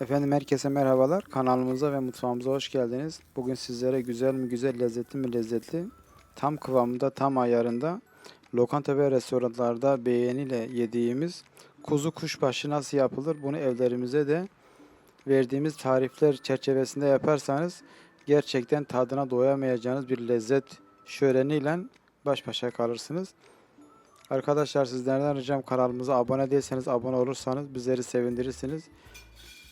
Efendim herkese merhabalar. Kanalımıza ve mutfağımıza hoş geldiniz. Bugün sizlere güzel mi güzel, lezzetli mi lezzetli, tam kıvamında, tam ayarında, lokanta ve restoranlarda beğeniyle yediğimiz kuzu kuşbaşı nasıl yapılır? Bunu evlerimize de verdiğimiz tarifler çerçevesinde yaparsanız gerçekten tadına doyamayacağınız bir lezzet şöleniyle baş başa kalırsınız. Arkadaşlar sizlerden ricam kanalımıza abone değilseniz abone olursanız bizleri sevindirirsiniz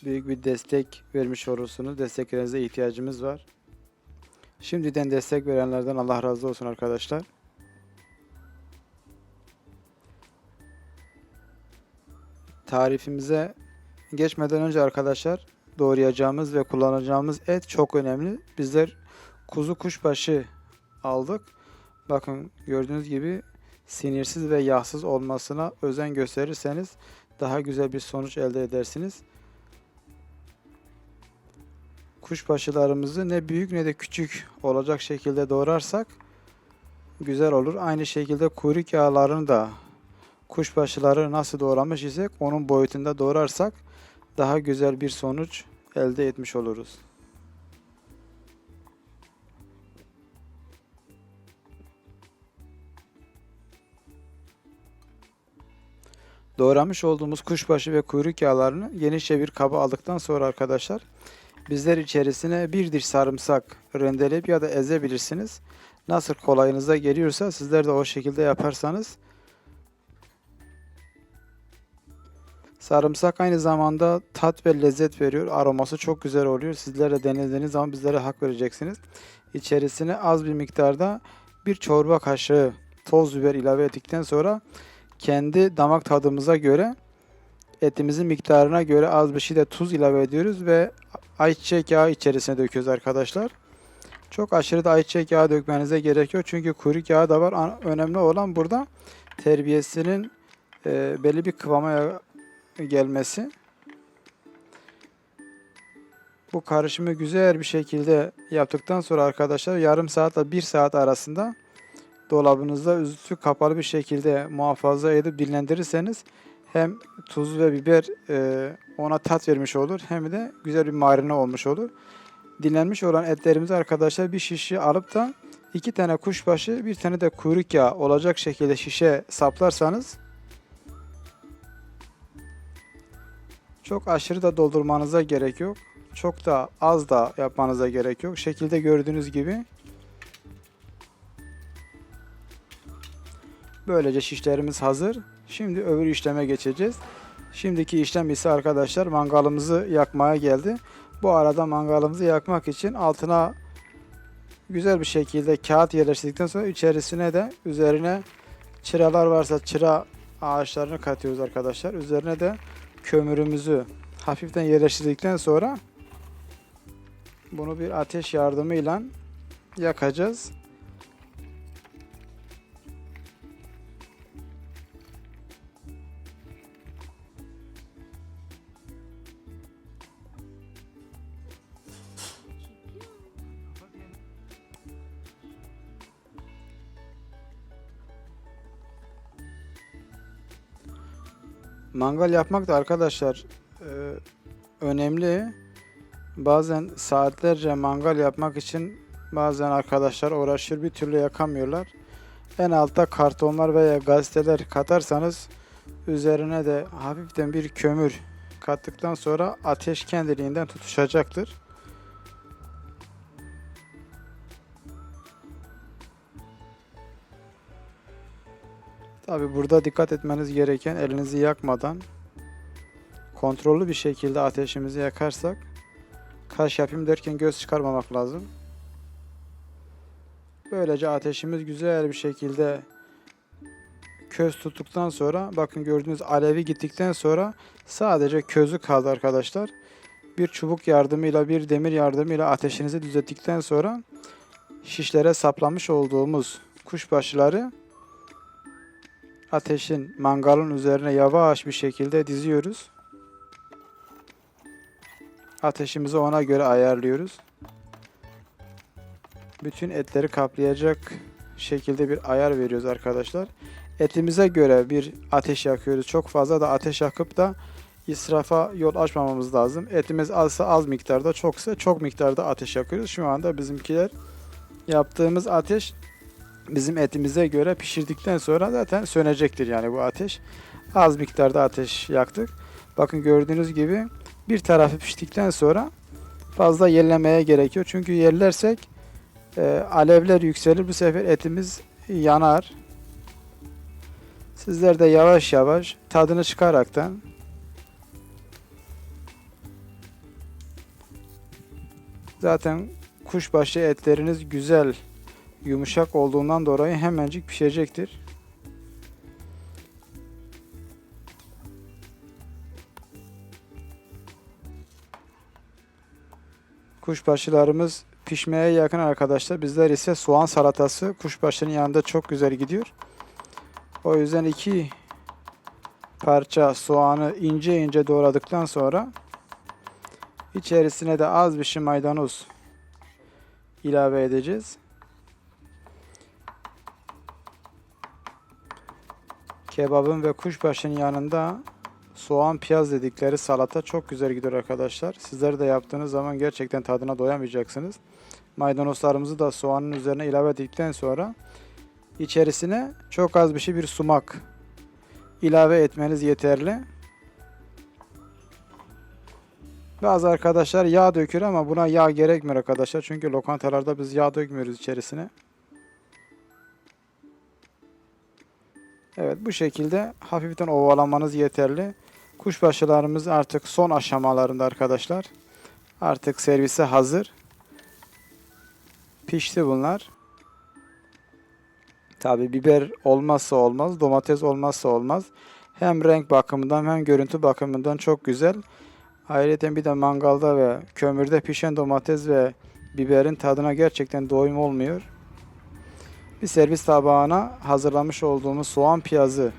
büyük bir destek vermiş olursunuz. Desteklerinize ihtiyacımız var. Şimdiden destek verenlerden Allah razı olsun arkadaşlar. Tarifimize geçmeden önce arkadaşlar doğrayacağımız ve kullanacağımız et çok önemli. Bizler kuzu kuşbaşı aldık. Bakın gördüğünüz gibi sinirsiz ve yağsız olmasına özen gösterirseniz daha güzel bir sonuç elde edersiniz kuşbaşılarımızı ne büyük ne de küçük olacak şekilde doğrarsak güzel olur. Aynı şekilde kuyruk yağlarını da kuşbaşıları nasıl doğramış isek onun boyutunda doğrarsak daha güzel bir sonuç elde etmiş oluruz. Doğramış olduğumuz kuşbaşı ve kuyruk yağlarını genişçe bir kaba aldıktan sonra arkadaşlar Bizler içerisine bir diş sarımsak rendeleyip ya da ezebilirsiniz. Nasıl kolayınıza geliyorsa sizler de o şekilde yaparsanız. Sarımsak aynı zamanda tat ve lezzet veriyor. Aroması çok güzel oluyor. Sizler de denediğiniz zaman bizlere hak vereceksiniz. İçerisine az bir miktarda bir çorba kaşığı toz biber ilave ettikten sonra kendi damak tadımıza göre etimizin miktarına göre az bir şey de tuz ilave ediyoruz ve ayçiçek yağı içerisine döküyoruz arkadaşlar. Çok aşırı da ayçiçek yağı dökmenize gerek yok. Çünkü kuyruk yağı da var. Önemli olan burada terbiyesinin e, belli bir kıvama gelmesi. Bu karışımı güzel bir şekilde yaptıktan sonra arkadaşlar yarım saatle bir saat arasında dolabınızda üstü kapalı bir şekilde muhafaza edip dinlendirirseniz hem tuz ve biber e, ona tat vermiş olur hem de güzel bir marine olmuş olur. Dinlenmiş olan etlerimizi arkadaşlar bir şişe alıp da iki tane kuşbaşı bir tane de kuyruk yağı olacak şekilde şişe saplarsanız çok aşırı da doldurmanıza gerek yok. Çok da az da yapmanıza gerek yok. Şekilde gördüğünüz gibi böylece şişlerimiz hazır. Şimdi öbür işleme geçeceğiz. Şimdiki işlem ise arkadaşlar mangalımızı yakmaya geldi. Bu arada mangalımızı yakmak için altına güzel bir şekilde kağıt yerleştirdikten sonra içerisine de üzerine çıralar varsa çıra ağaçlarını katıyoruz arkadaşlar. Üzerine de kömürümüzü hafiften yerleştirdikten sonra bunu bir ateş yardımıyla yakacağız. Mangal yapmak da arkadaşlar e, önemli. Bazen saatlerce mangal yapmak için bazen arkadaşlar uğraşır bir türlü yakamıyorlar. En altta kartonlar veya gazeteler katarsanız üzerine de hafiften bir kömür kattıktan sonra ateş kendiliğinden tutuşacaktır. Tabi burada dikkat etmeniz gereken elinizi yakmadan kontrollü bir şekilde ateşimizi yakarsak kaş yapayım derken göz çıkarmamak lazım. Böylece ateşimiz güzel bir şekilde köz tuttuktan sonra bakın gördüğünüz alevi gittikten sonra sadece közü kaldı arkadaşlar. Bir çubuk yardımıyla bir demir yardımıyla ateşinizi düzelttikten sonra şişlere saplamış olduğumuz kuşbaşıları ateşin mangalın üzerine yavaş bir şekilde diziyoruz. Ateşimizi ona göre ayarlıyoruz. Bütün etleri kaplayacak şekilde bir ayar veriyoruz arkadaşlar. Etimize göre bir ateş yakıyoruz. Çok fazla da ateş yakıp da israfa yol açmamamız lazım. Etimiz azsa az miktarda, çoksa çok miktarda ateş yakıyoruz. Şu anda bizimkiler yaptığımız ateş bizim etimize göre pişirdikten sonra zaten sönecektir yani bu ateş. Az miktarda ateş yaktık. Bakın gördüğünüz gibi bir tarafı piştikten sonra fazla yerlemeye gerekiyor. Çünkü yerlersek e, alevler yükselir. Bu sefer etimiz yanar. Sizler de yavaş yavaş tadını çıkaraktan zaten kuşbaşı etleriniz güzel yumuşak olduğundan dolayı hemencik pişecektir. Kuşbaşılarımız pişmeye yakın arkadaşlar. Bizler ise soğan salatası kuşbaşının yanında çok güzel gidiyor. O yüzden iki parça soğanı ince ince doğradıktan sonra içerisine de az bir şey maydanoz ilave edeceğiz. Kebabın ve kuşbaşının yanında soğan piyaz dedikleri salata çok güzel gidiyor arkadaşlar. Sizler de yaptığınız zaman gerçekten tadına doyamayacaksınız. Maydanozlarımızı da soğanın üzerine ilave ettikten sonra içerisine çok az bir şey bir sumak ilave etmeniz yeterli. Bazı arkadaşlar yağ dökür ama buna yağ gerekmiyor arkadaşlar. Çünkü lokantalarda biz yağ dökmüyoruz içerisine. Evet bu şekilde hafiften ovalamanız yeterli. Kuşbaşılarımız artık son aşamalarında arkadaşlar. Artık servise hazır. Pişti bunlar. Tabi biber olmazsa olmaz, domates olmazsa olmaz. Hem renk bakımından hem görüntü bakımından çok güzel. Ayrıca bir de mangalda ve kömürde pişen domates ve biberin tadına gerçekten doyum olmuyor. Bir servis tabağına hazırlamış olduğumuz soğan piyazı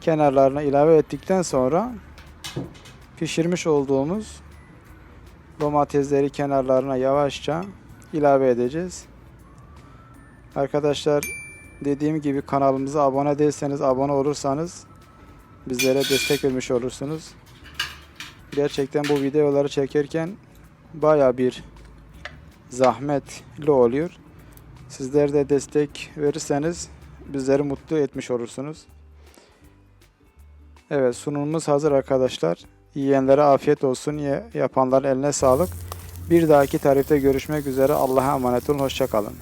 kenarlarına ilave ettikten sonra pişirmiş olduğumuz domatesleri kenarlarına yavaşça ilave edeceğiz. Arkadaşlar dediğim gibi kanalımıza abone değilseniz abone olursanız bizlere destek vermiş olursunuz. Gerçekten bu videoları çekerken baya bir zahmetli oluyor. Sizler de destek verirseniz bizleri mutlu etmiş olursunuz. Evet sunumumuz hazır arkadaşlar. Yiyenlere afiyet olsun. Yapanların eline sağlık. Bir dahaki tarifte görüşmek üzere. Allah'a emanet olun. Hoşçakalın.